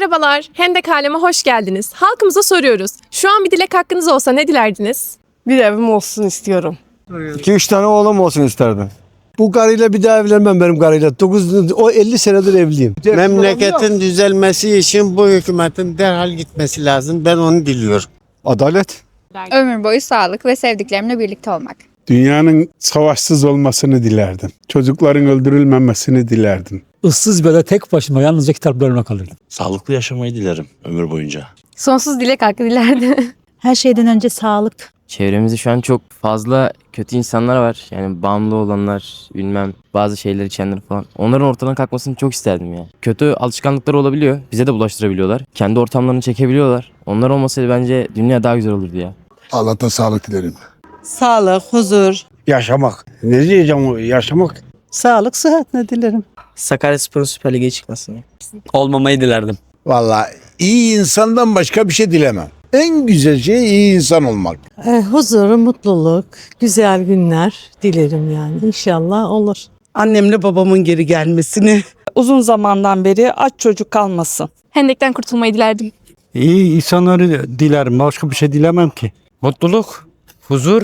Merhabalar, Hendek Alem'e hoş geldiniz. Halkımıza soruyoruz. Şu an bir dilek hakkınız olsa ne dilerdiniz? Bir evim olsun istiyorum. 2-3 tane oğlum olsun isterdim. Bu karıyla bir daha evlenmem benim karıyla. 9 o 50 senedir evliyim. Memleketin düzelmesi için bu hükümetin derhal gitmesi lazım. Ben onu diliyorum. Adalet. Ömür boyu sağlık ve sevdiklerimle birlikte olmak. Dünyanın savaşsız olmasını dilerdim. Çocukların öldürülmemesini dilerdim. Issız böyle tek başıma yalnızca kitaplarına kalırdım. Sağlıklı yaşamayı dilerim ömür boyunca. Sonsuz dilek hakkı dilerdi. Her şeyden önce sağlık. Çevremizde şu an çok fazla kötü insanlar var. Yani bağımlı olanlar, bilmem bazı şeyler içenler falan. Onların ortadan kalkmasını çok isterdim ya. Kötü alışkanlıkları olabiliyor. Bize de bulaştırabiliyorlar. Kendi ortamlarını çekebiliyorlar. Onlar olmasaydı bence dünya daha güzel olurdu ya. Allah'tan sağlık dilerim. Sağlık, huzur. Yaşamak. Ne diyeceğim yaşamak? Sağlık, sıhhat ne dilerim. Sakaryaspor'un Süper Lig'e çıkmasını. Olmamayı dilerdim. Valla iyi insandan başka bir şey dilemem. En güzel şey iyi insan olmak. E, huzur, mutluluk, güzel günler dilerim yani. İnşallah olur. Annemle babamın geri gelmesini. Uzun zamandan beri aç çocuk kalmasın. Hendekten kurtulmayı dilerdim. İyi insanları dilerim. Başka bir şey dilemem ki. Mutluluk, huzur,